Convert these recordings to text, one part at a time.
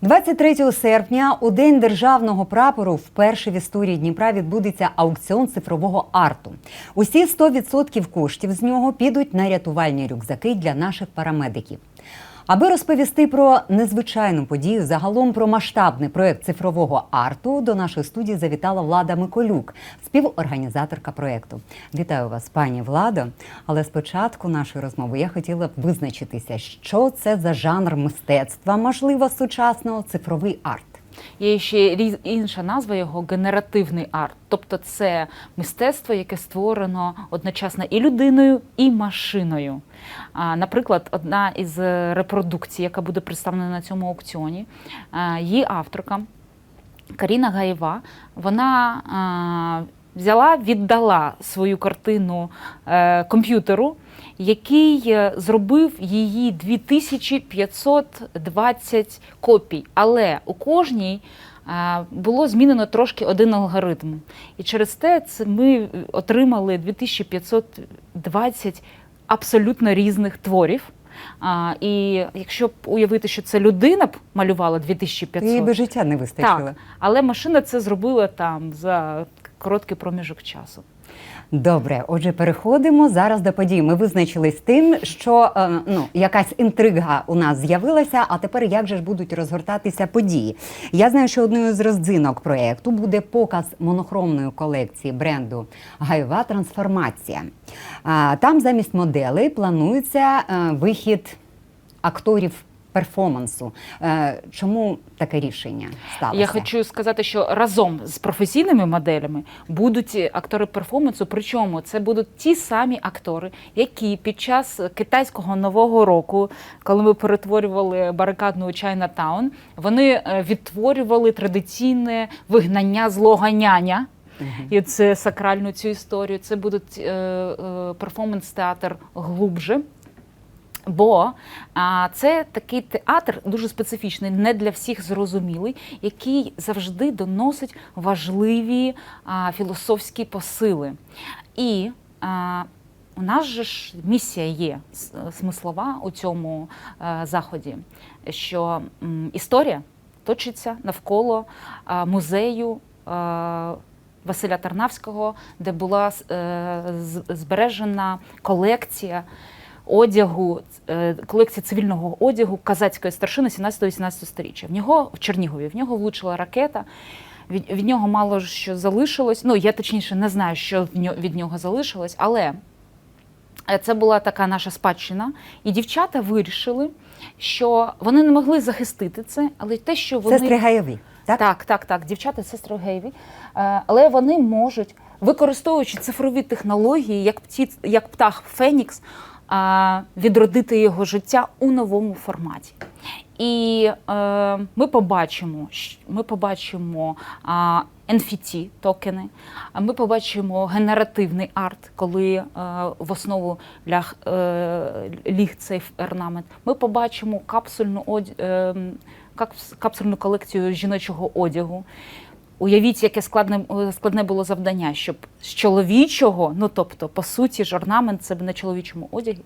23 серпня, у день державного прапору, вперше в історії Дніпра відбудеться аукціон цифрового арту. Усі 100% коштів з нього підуть на рятувальні рюкзаки для наших парамедиків. Аби розповісти про незвичайну подію, загалом про масштабний проект цифрового арту, до нашої студії завітала Влада Миколюк, співорганізаторка проекту. Вітаю вас, пані Владо. Але спочатку нашої розмови я хотіла б визначитися, що це за жанр мистецтва, можливо, сучасного цифровий арт. Є ще інша назва його генеративний арт. Тобто це мистецтво, яке створено одночасно і людиною, і машиною. Наприклад, одна із репродукцій, яка буде представлена на цьому аукціоні, її авторка Каріна Гаєва, вона взяла, віддала свою картину е, комп'ютеру, який е, зробив її 2520 копій. Але у кожній е, було змінено трошки один алгоритм. І через те ми отримали 2520 абсолютно різних творів. А, і якщо б уявити, що це людина б малювала 2500, Їй би життя не вистачило. так, але машина це зробила там за короткий проміжок часу. Добре, отже, переходимо зараз до подій. Ми визначились тим, що е, ну якась інтрига у нас з'явилася. А тепер як же ж будуть розгортатися події? Я знаю, що одною з роздзинок проєкту буде показ монохромної колекції бренду Гайова трансформація. Там замість моделей планується е, вихід акторів. Перформансу. Е, Чому таке рішення сталося? Я хочу сказати, що разом з професійними моделями будуть актори перформансу. Причому це будуть ті самі актори, які під час китайського нового року, коли ми перетворювали барикадну Чайнатаун, вони е, відтворювали традиційне вигнання злого няня. І це сакральну цю історію. Це будуть е, е, перформанс-театр глубже. Бо а, це такий театр дуже специфічний, не для всіх зрозумілий, який завжди доносить важливі а, філософські посили. І а, у нас же ж місія є смислова у цьому е, заході, що м, історія точиться навколо а, музею. е, Василя Тарнавського, де була е, збережена колекція одягу, е, колекція цивільного одягу казацької старшини 17-18 сторіччя. В нього в Чернігові в нього влучила ракета. Від, від нього мало що залишилось. Ну я точніше не знаю, що від нього залишилось, але е, це була така наша спадщина. І дівчата вирішили, що вони не могли захистити це, але те, що вони Сестри Гаєві, так? так, так, так. Дівчата, сестри гейві. Е, Але вони можуть, використовуючи цифрові технології, як птіц, як птах Фенікс, відродити його життя у новому форматі. І е, ми побачимо, ми побачимо а, NFT токени, ми побачимо генеративний арт, коли е, в основу ляг, е, ліг цей орнамент. Ми побачимо капсульну. Е, капсульну колекцію жіночого одягу. Уявіть, яке складне, е, складне було завдання, щоб з чоловічого, ну тобто, по суті, ж орнамент це на чоловічому одязі,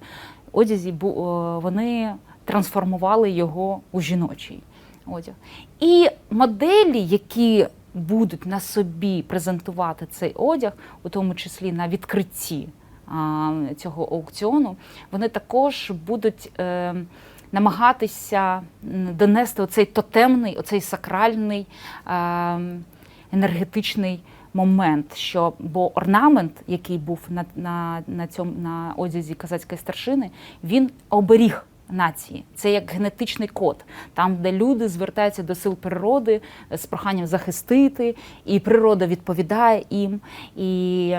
одязі бу- вони трансформували його у жіночий одяг. І моделі, які будуть на собі презентувати цей одяг, у тому числі на відкритті цього аукціону, вони також будуть. Е, намагатися донести оцей тотемний, оцей сакральний е, енергетичний момент. Що, бо орнамент, який був на, на, на, цьому, на одязі казацької старшини, він оберіг. Нації це як генетичний код, там, де люди звертаються до сил природи з проханням захистити, і природа відповідає їм. І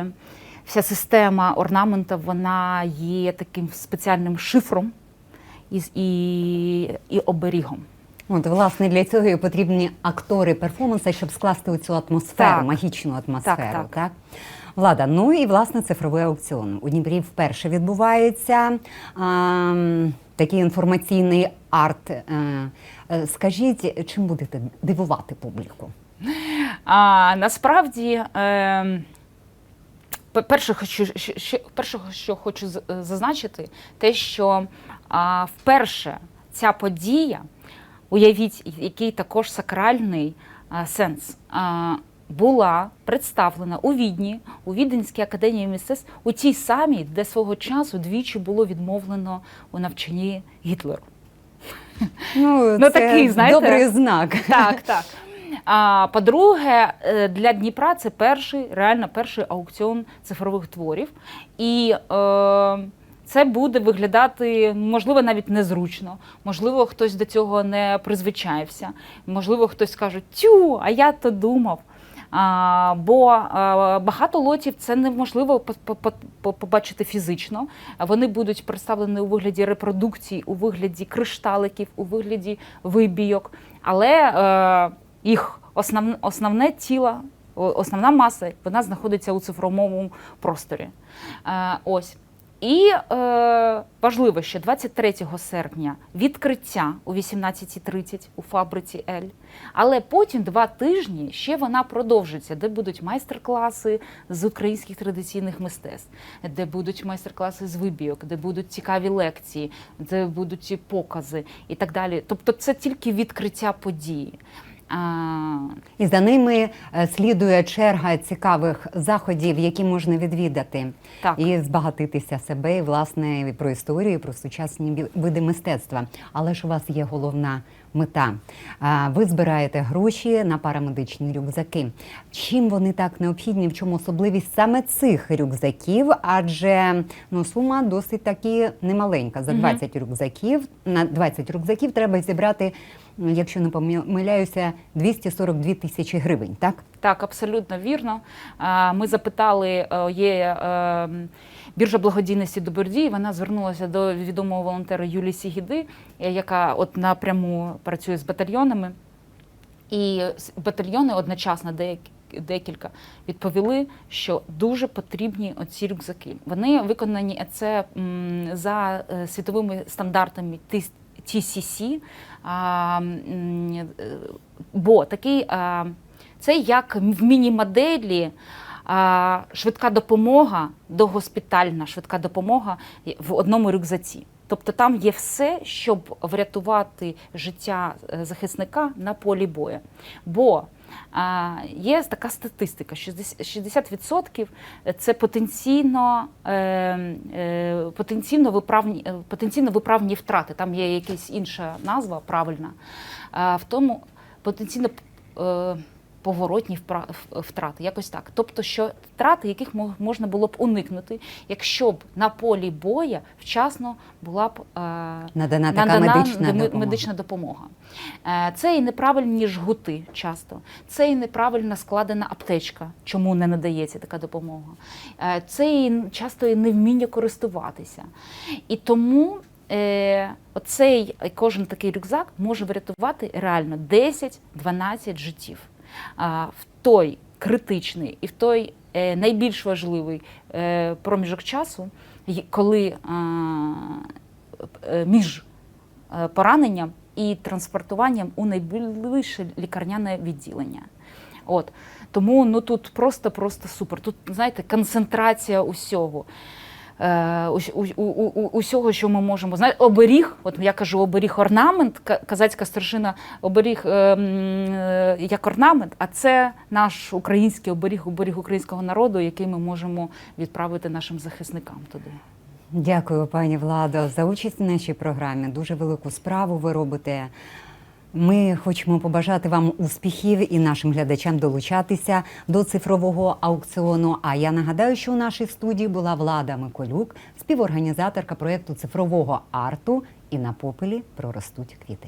вся система орнаменту вона є таким спеціальним шифром і, і, і оберігом. От, власне, для цього і потрібні актори перформансу, щоб скласти цю атмосферу, Так. магічну атмосферу. Так, так. Влада, ну і власне цифровий аукціон. У Дніпрі вперше відбувається а, такий інформаційний арт. Е, е, скажіть, чим будете дивувати публіку? А насправді, е, пе- перше, хочу, перше, що хочу зазначити, те, що а, вперше ця подія уявіть, який також сакральний а, сенс. А, була представлена у Відні, у Віденській академії мистецтв, у тій самій, де свого часу двічі було відмовлено у навчанні Гітлеру. Ну, Ну, це такий, знаєте, добрий знак. Так, так. А по-друге, е, для Дніпра це перший, реально перший аукціон цифрових творів. І е, це буде виглядати, можливо, навіть незручно. Можливо, хтось до цього не призвичаєвся. Можливо, хтось скаже, тю, а я то думав. А, бо а, багато лотів це неможливо по- по- по- по- побачити фізично. Вони будуть представлені у вигляді репродукцій, у вигляді кришталиків, у вигляді вибійок. Але е, їх основне, основне тіло, основна маса, вона знаходиться у цифровому просторі. Е, ось. І е, важливо, що 23 серпня відкриття о 18.30 у фабриці Ель. Але потім два тижні ще вона продовжиться, де будуть майстер-класи з українських традиційних мистецтв, де будуть майстер-класи з вибійок, де будуть цікаві лекції, де будуть покази і так далі. Тобто це тільки відкриття події. І за ними е, слідує черга цікавих заходів, які можна відвідати, Так. і збагатитися себе, і власне і про історію, і про сучасні види мистецтва. Але ж у вас є головна мета. Ви збираєте гроші на парамедичні рюкзаки. Чим вони так необхідні? В чому особливість саме цих рюкзаків? Адже ну сума досить таки немаленька. За Мгм. 20 рюкзаків на 20 рюкзаків треба зібрати, якщо не помиляюся, 242 тисячі гривень. Так Так, абсолютно вірно. Ми запитали, е, є е, біржа благодійності Добродії. Вона звернулася до відомого волонтера Юлії Сігіди, е, яка от напряму працює з батальйонами. І батальйони одночасно деякі. Декілька відповіли, що дуже потрібні оці рюкзаки. Вони виконані це за світовими стандартами TCC, е, бо такий це як в міні-моделі швидка допомога, догоспітальна швидка допомога в одному рюкзаці. Тобто там є все, щоб врятувати життя е, захисника на полі бою. Бо є така статистика: 60% 60% це потенційно, е, е, потенційно, виправні, е, потенційно виправні втрати. Там є якась інша назва правильна. В тому потенційно е, поворотні втрати, якось так. Тобто, що втрати, яких мо- можна було б уникнути, якщо б на полі боя вчасно була б е, надана така надана медична допомога. медична допомога. Е, Це і неправильні жгути часто, це і неправильно складена аптечка, чому не надається така допомога. Е, Це і часто і невміння користуватися. І тому е, оцей кожен такий рюкзак може врятувати реально 10-12 життів. В той критичний і в той е, найбільш важливий е, проміжок часу, коли е, між пораненням і транспортуванням у найближче лікарняне відділення. От. Тому ну, тут просто-просто супер. Тут, знаєте, концентрація усього. Е, усього, що ми можемо. Знаєте, оберіг, от я кажу, оберіг орнамент, ка- казацька старшина, оберіг е, е, як орнамент, а це наш український оберіг, оберіг українського народу, який ми можемо відправити нашим захисникам туди. Дякую, пані Владо, за участь в нашій програмі. Дуже велику справу ви робите. Ми хочемо побажати вам успіхів і нашим глядачам долучатися до цифрового аукціону. А я нагадаю, що у нашій студії була Влада Миколюк, співорганізаторка проєкту цифрового арту і на попелі проростуть квіти.